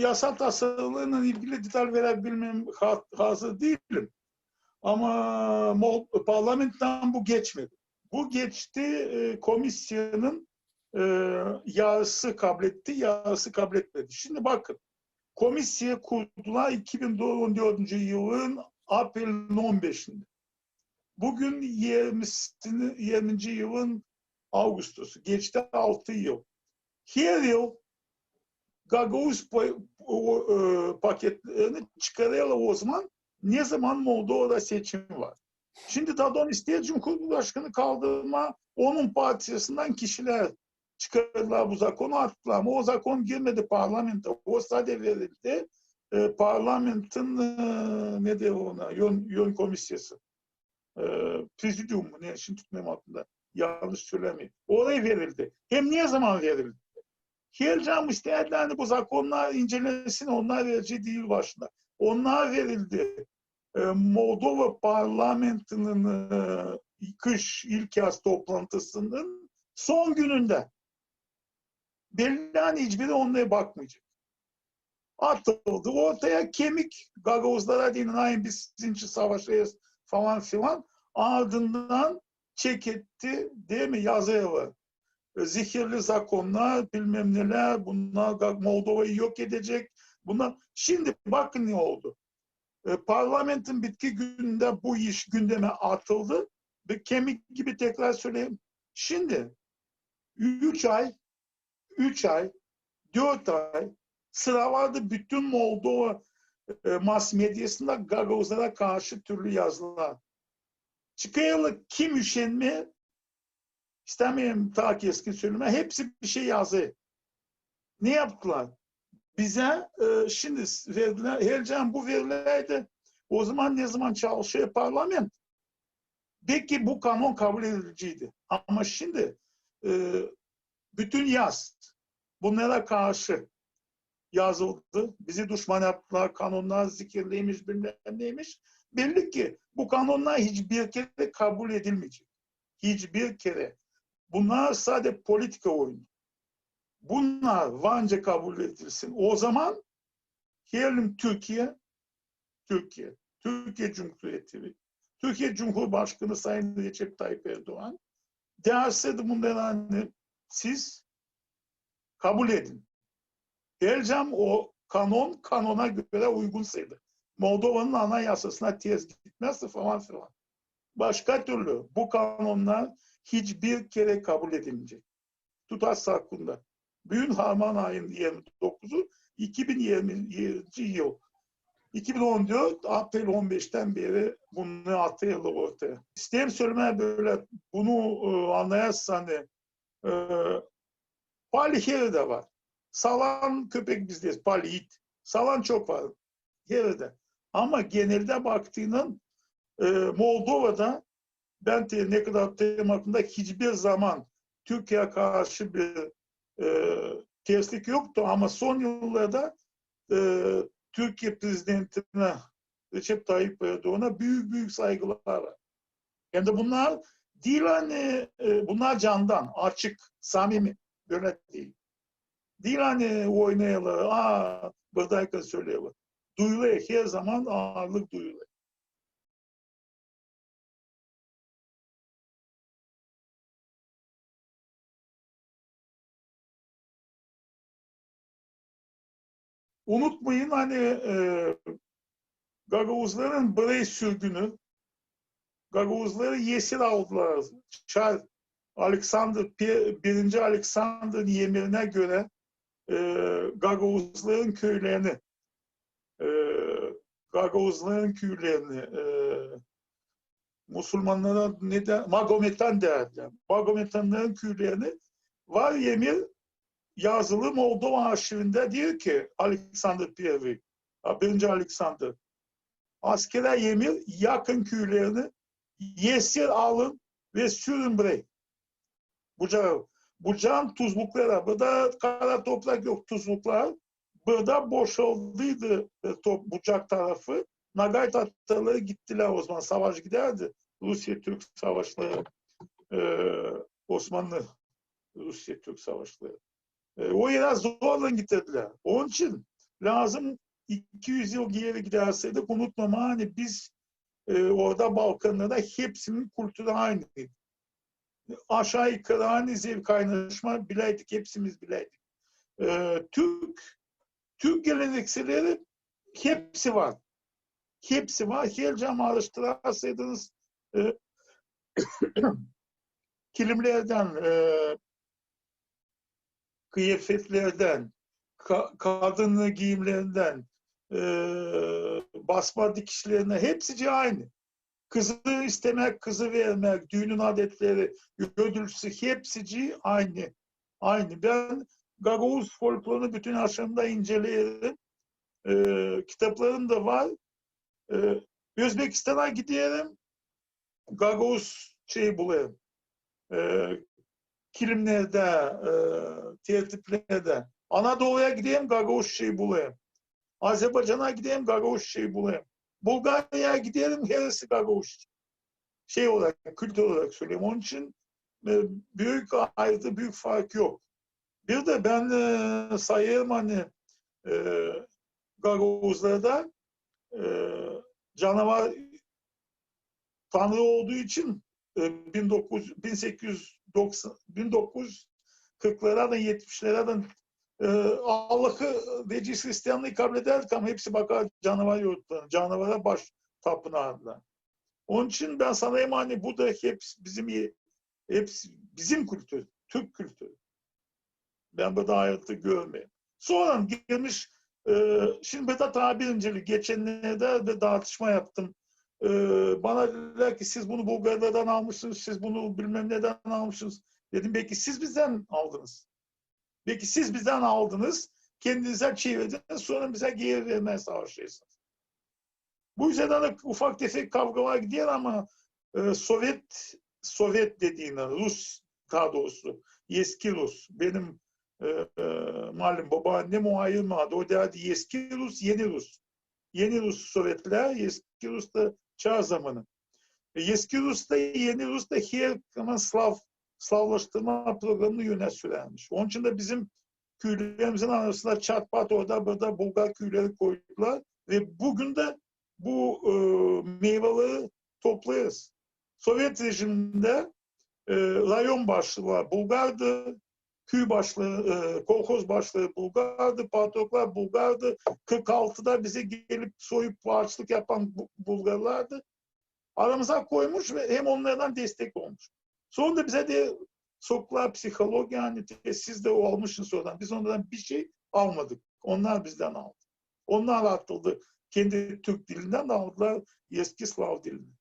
yasal tasarılarla ilgili detay verebilmem ha- hazır değilim. Ama parlamentten bu geçmedi. Bu geçti e, komisyonun e, yarısı kabul etti, yarısı kabul etmedi. Şimdi bakın, komisya kurdular 2014 yılın April'in 15'inde. Bugün 20'sini 20. yılın Ağustos'u. Geçti 6 yıl. Her yıl Gagavuz pa- o, e, paketlerini çıkarıyorlar o zaman. Ne zaman Moldova'da seçim var? Şimdi Dadon isteyen Cumhurbaşkanı kaldırma onun partisinden kişiler çıkardılar bu zakonu attılar. Ama o zakon girmedi parlamento. O sadece verildi. E, parlamentin e, ne diyor ona? Yön, yön komisyası. E, prezidium mu ne? Şimdi tutmayayım aklımda. Yanlış söylemeyeyim. Oraya verildi. Hem ne zaman verildi? Geleceğim isterlerdi bu zakonlar incelensin. Onlar verici değil başında. Onlar verildi. E, Moldova parlamentinin e, kış ilk yaz toplantısının son gününde. Belirlen hiçbiri onlara bakmayacak. Atıldı. Ortaya kemik Gagavuzlara denen aynı biz sizinci savaşıyız falan filan. Ardından çek etti değil mi yazıyor. Zehirli zakonlar bilmem neler bunlar Moldova'yı yok edecek. Bunlar şimdi bakın ne oldu. E, parlamentin bitki gününde bu iş gündeme atıldı ve kemik gibi tekrar söyleyeyim. Şimdi 3 ay 3 ay 4 ay sıra vardı bütün Moldova e, mas medyasında Gagavuzlara karşı türlü yazılar. Çıkayalı kim üşenme istemeyeyim ta keskin söyleme hepsi bir şey yazıyor. Ne yaptılar? Bize e, şimdi verilen, Hercan bu verilerde o zaman ne zaman çalışıyor parlament? Belki bu kanun kabul ediliciydi. Ama şimdi e, bütün yaz bunlara karşı yazıldı. Bizi düşman yaptılar, kanunlar zikirliymiş, bilmem neymiş. Belli ki bu kanunlar hiçbir kere kabul edilmeyecek. Hiçbir kere. Bunlar sadece politika oyunu. Bunlar Vanca kabul edilsin. O zaman gelelim Türkiye, Türkiye, Türkiye Cumhuriyeti, Türkiye Cumhurbaşkanı Sayın Recep Tayyip Erdoğan derse de bunları hani siz kabul edin. Geleceğim o kanon kanona göre uygun sayılır. Moldova'nın anayasasına tez gitmezse falan filan. Başka türlü bu kanunlar hiçbir kere kabul edilmeyecek. Tutas hakkında. Büyün Harman ayının 29'u 2020 yıl. 2014 April 15'ten beri bunu atıyorlar ortaya. İsteyim söylemeye böyle bunu e, anlayarsan e, Pali de var. Salan köpek bizdeyiz. Pali it. Salan çok var. Heride. Ama genelde baktığının e, Moldova'da ben ne kadar hatırlıyorum hakkında hiçbir zaman Türkiye'ye karşı bir e, terslik yoktu ama son yıllarda e, Türkiye prezidentine Recep Tayyip Erdoğan'a büyük büyük saygılar var. Yani de bunlar değil hani e, bunlar candan, açık, samimi. Böyle değil. Değil hani oynayalı, aa buradayken söyleyelim. Duyuluyor, her zaman ağırlık duyuluyor. Unutmayın hani e, Gagavuzların Brey sürgünü, Gagavuzları Yesir aldılar. Çar Alexander, birinci Alexander'ın yemirine göre e, Gagavuzların köylerini e, Gagavuzların köylerini e, Müslümanlara ne der? Magometan derler. Magometanların köylerini var yemir yazılı Moldova arşivinde diyor ki Alexander Pierre, birinci Alexander askere yemir yakın köylerini yesir alın ve sürün buraya. Bucağı. Bucağın tuzlukları. Burada kara toprak yok tuzluklar. Burada boşaldıydı top, bucak tarafı. Nagay Tatarları gittiler o zaman. Savaş giderdi. Rusya-Türk savaşları. Ee, Osmanlı Rusya-Türk savaşları. Ee, o yere zorla getirdiler. Onun için lazım 200 yıl geri giderseydik unutmama hani biz e, orada Balkanlarda hepsinin kültürü aynıydı. Aşağı yukarı aynı zevk kaynaşma bileydik, hepsimiz bileydik. E, Türk Türk gelenekselleri hepsi var. Hepsi var. Helcam araştırırsaydınız e, kilimlerden, e, kıyafetlerden, ka kadın giyimlerinden, e, basma dikişlerine hepsi aynı. Kızı istemek, kızı vermek, düğünün adetleri, ödülsü hepsi aynı. Aynı. Ben Gagavuz folklorunu bütün aşamda inceleyelim. E, kitaplarım da var. E, Özbekistan'a gidiyorum. Gagavuz şeyi bulayım. E, kilimlerde, e, tertiplerde. Anadolu'ya gideyim, Gagavuz şeyi bulayım. Azerbaycan'a gideyim, Gagavuz şeyi bulayım. Bulgarya'ya gidelim, herisi Gagavuz. Şey olarak, kültür olarak söyleyeyim. Onun için e, büyük ayrıntı, büyük fark yok. Bir de ben e, sayarım hani e, Gagavuzlarda e, canavar tanrı olduğu için e, 19, 1890 1940'lardan 70'lerden e, Allah'ı Veciz Hristiyanlığı kabul ederdik ama hepsi bakar canavar yurtlarına, canavara baş tapınağında. Onun için ben sanayım hani bu da hep bizim hepsi bizim kültür, Türk kültürü. Ben burada ayrıntı görmeyeyim. Sonra gelmiş e, şimdi Vedat abi birincili geçenlerde de tartışma yaptım. E, bana dediler ki siz bunu Bulgarlardan almışsınız, siz bunu bilmem neden almışsınız. Dedim belki siz bizden aldınız. Belki siz bizden aldınız, kendinize çevirdiniz, sonra bize geri vermeye savaşıyorsunuz. Bu yüzden de ufak tefek kavgalar gidiyor ama e, Sovyet Sovyet dediğine Rus daha doğrusu eski Rus benim e, e, malum babaannem o ayırmadı. O derdi eski Rus, yeni Rus. Yeni Rus Sovyetler, eski Rus da çağ zamanı. E, eski Rus da yeni Rus da her zaman Slav Slavlaştırma programını yönet sürermiş. Onun için de bizim köylerimizin arasında çatpat orada burada Bulgar köyleri koydular ve bugün de bu e, meyveleri toplayız. Sovyet rejiminde e, rayon başlığı Bulgardı, köy başlığı, e, kolkoz başlığı Bulgardı, patoklar Bulgardı. 46'da bize gelip soyup bağışlık yapan Bulgarlardı. Aramıza koymuş ve hem onlardan destek olmuş. Sonra da bize de soklar psikoloji yani siz de o almışsınız sonradan. Biz onlardan bir şey almadık. Onlar bizden aldı. Onlar atıldı. Kendi Türk dilinden de aldılar eski Slav dilinden.